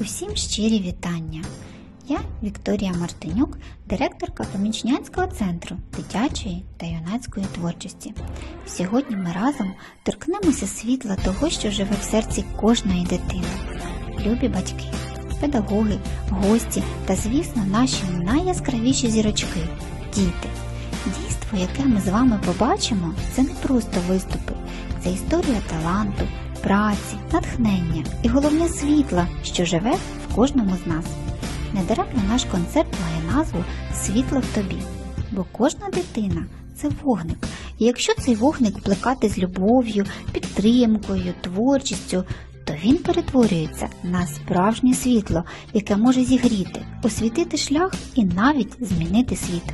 Усім щирі вітання. Я Вікторія Мартинюк, директорка Помічнянського центру дитячої та юнацької творчості. Сьогодні ми разом торкнемося світла того, що живе в серці кожної дитини. Любі батьки, педагоги, гості та, звісно, наші найяскравіші зірочки діти. Дійство, яке ми з вами побачимо, це не просто виступи, це історія таланту, праці, натхнення і головне світла, що живе в кожному з нас. Недаремно наш концерт має назву Світло в тобі, бо кожна дитина це вогник. І якщо цей вогник плекати з любов'ю, підтримкою, творчістю, то він перетворюється на справжнє світло, яке може зігріти, освітити шлях і навіть змінити світ.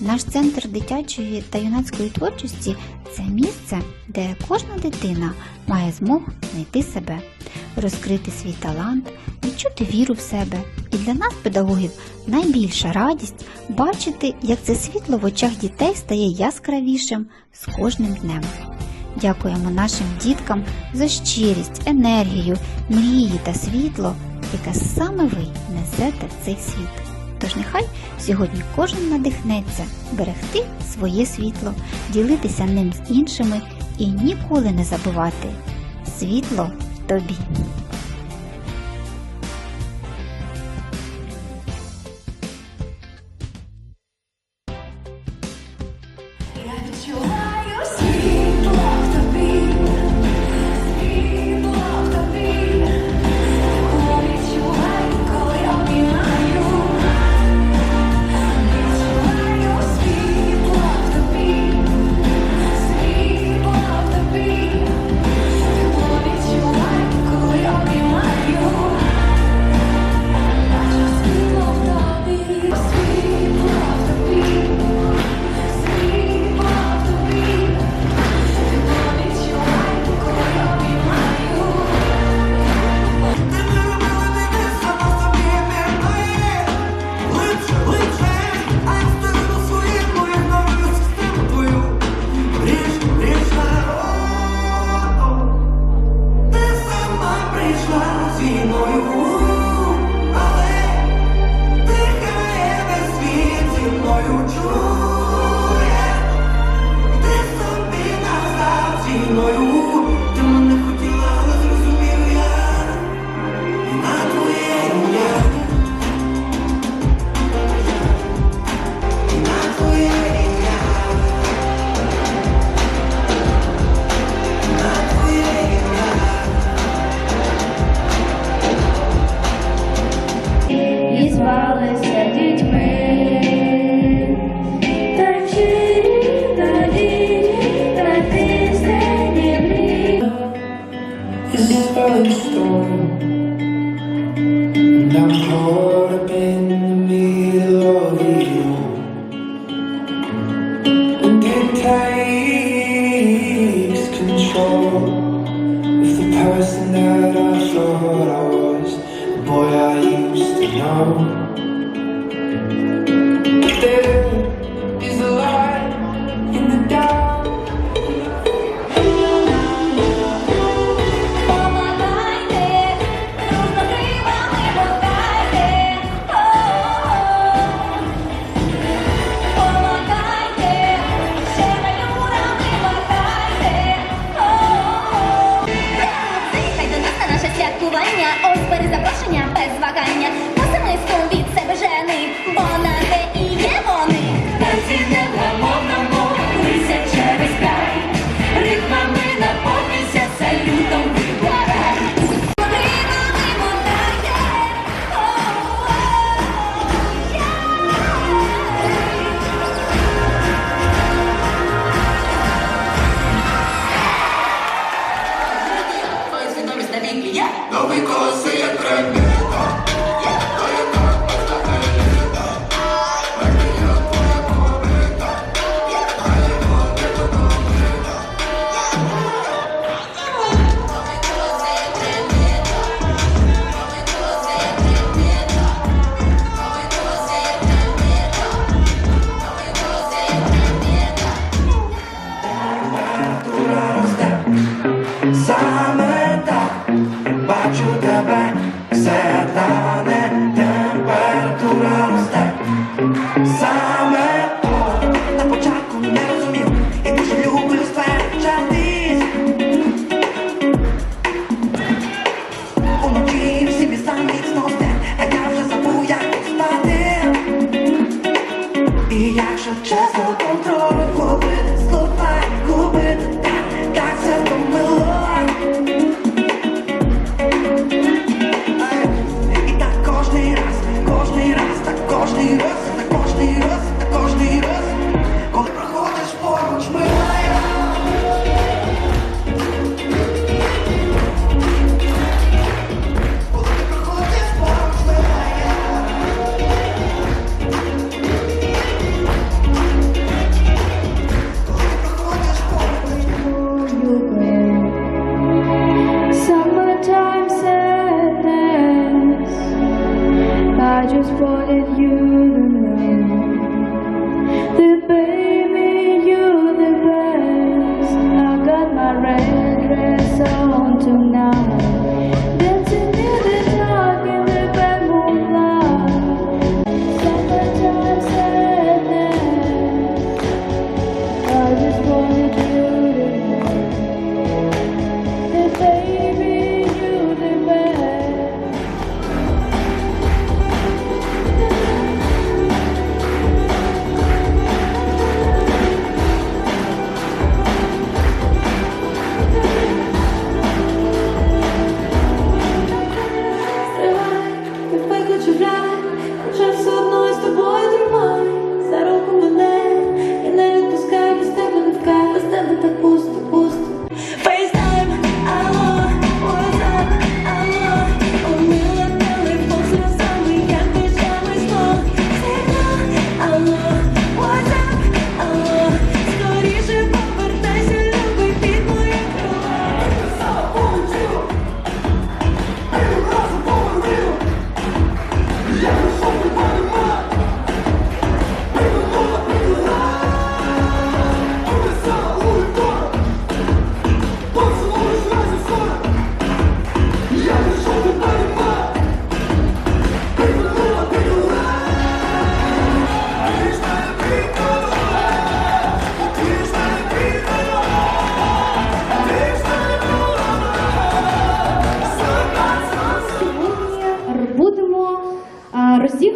Наш центр дитячої та юнацької творчості це місце, де кожна дитина має змогу знайти себе, розкрити свій талант, відчути віру в себе. І для нас, педагогів, найбільша радість бачити, як це світло в очах дітей стає яскравішим з кожним днем. Дякуємо нашим діткам за щирість, енергію, мрії та світло, яке саме ви несете в цей світ. Тож нехай сьогодні кожен надихнеться берегти своє світло, ділитися ним з іншими і ніколи не забувати світло в тобі.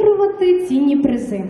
Розігрувати цінні призи.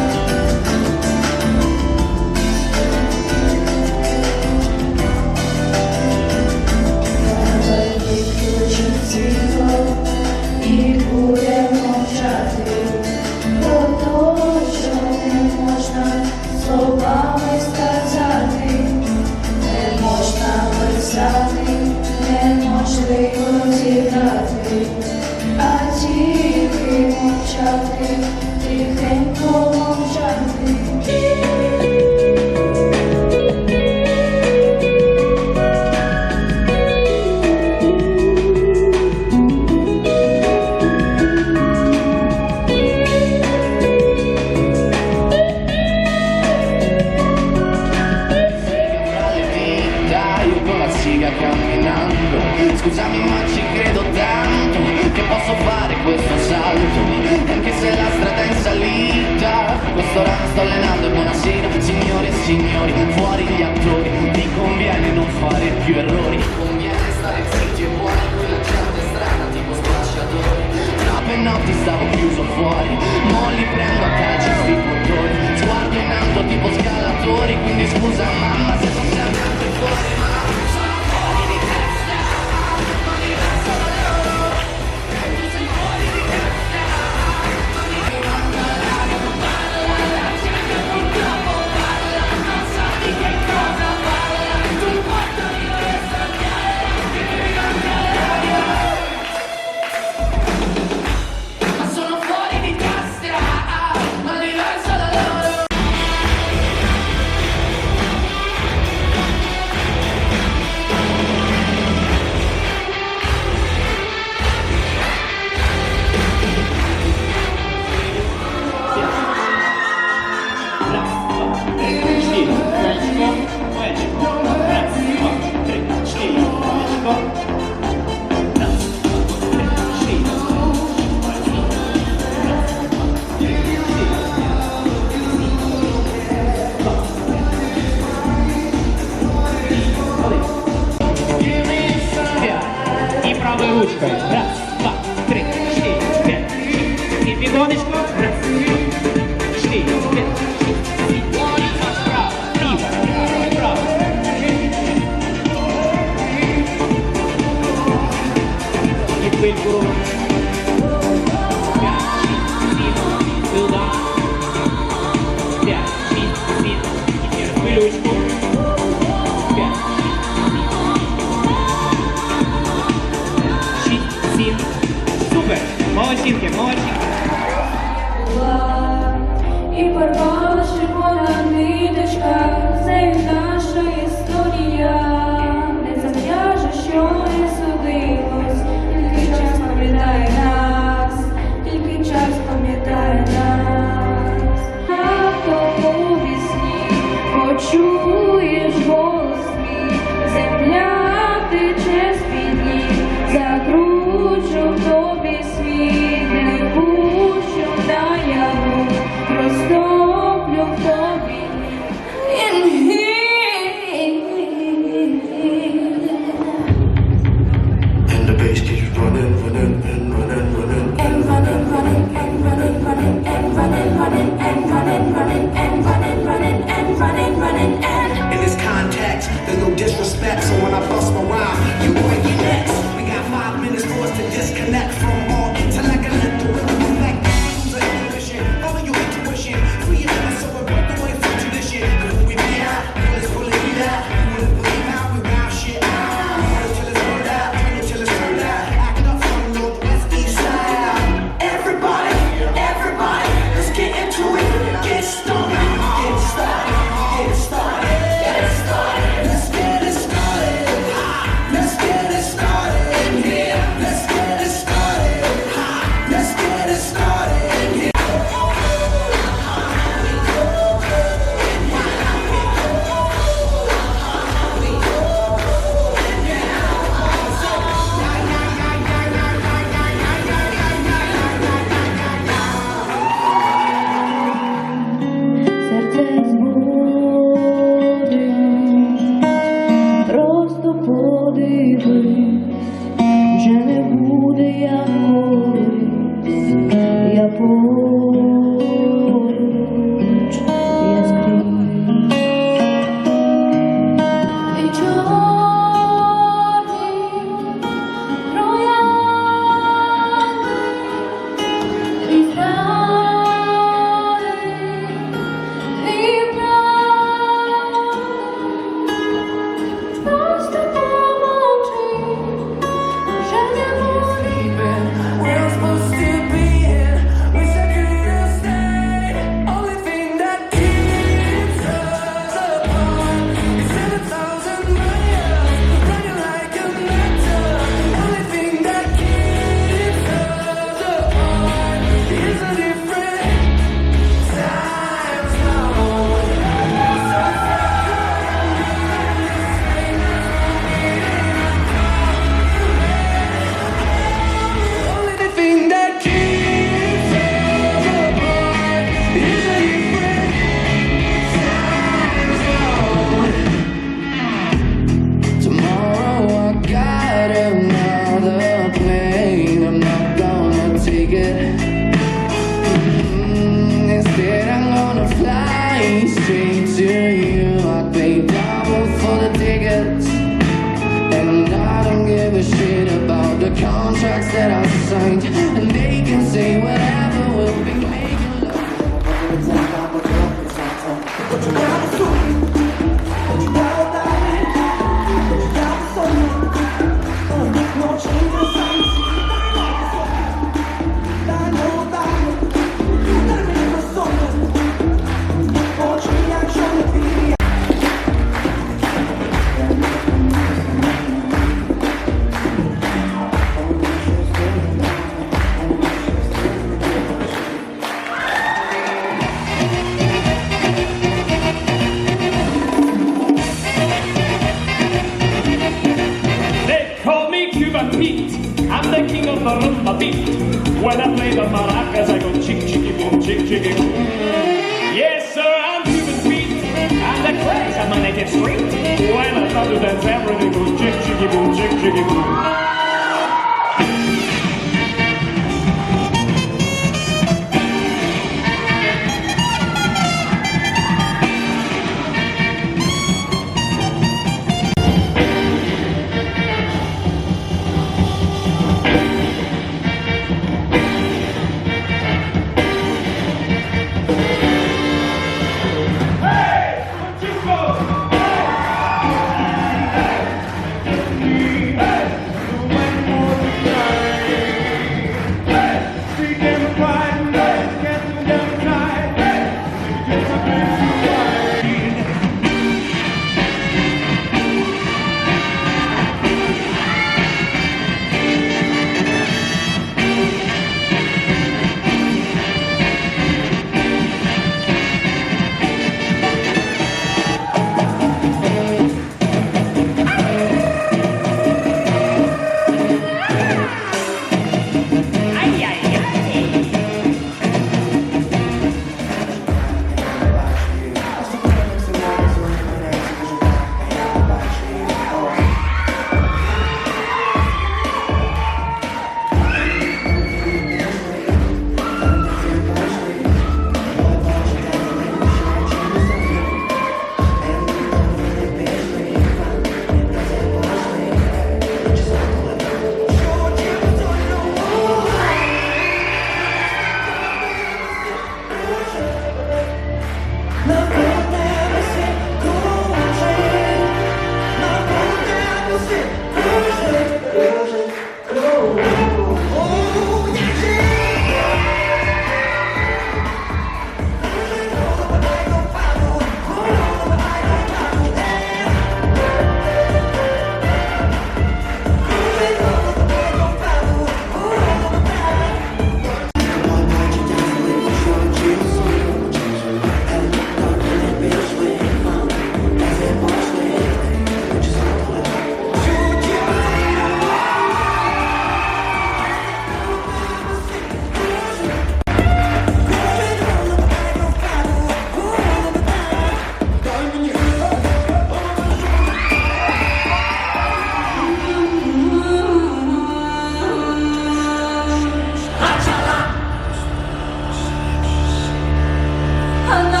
Oh, no.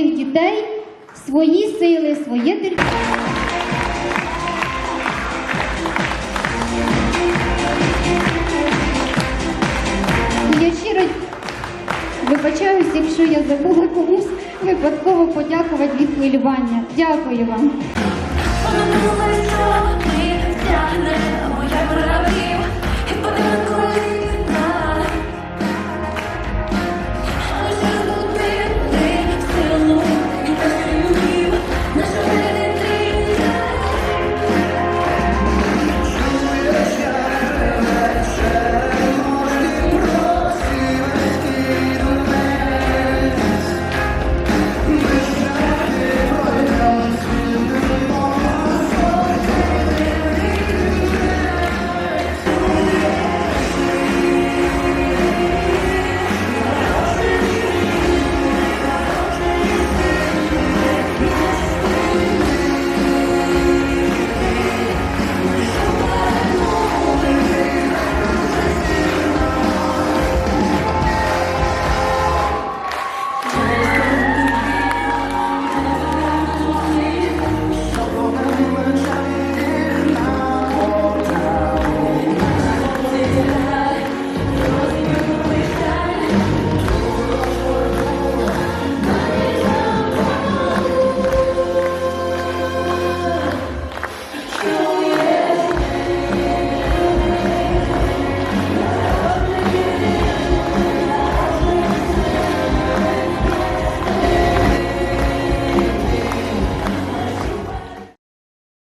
Цих дітей свої сили, своє терпіння. Я щиро вибачаюсь, якщо я забула комусь випадково подякувати від хвилювання. Дякую вам.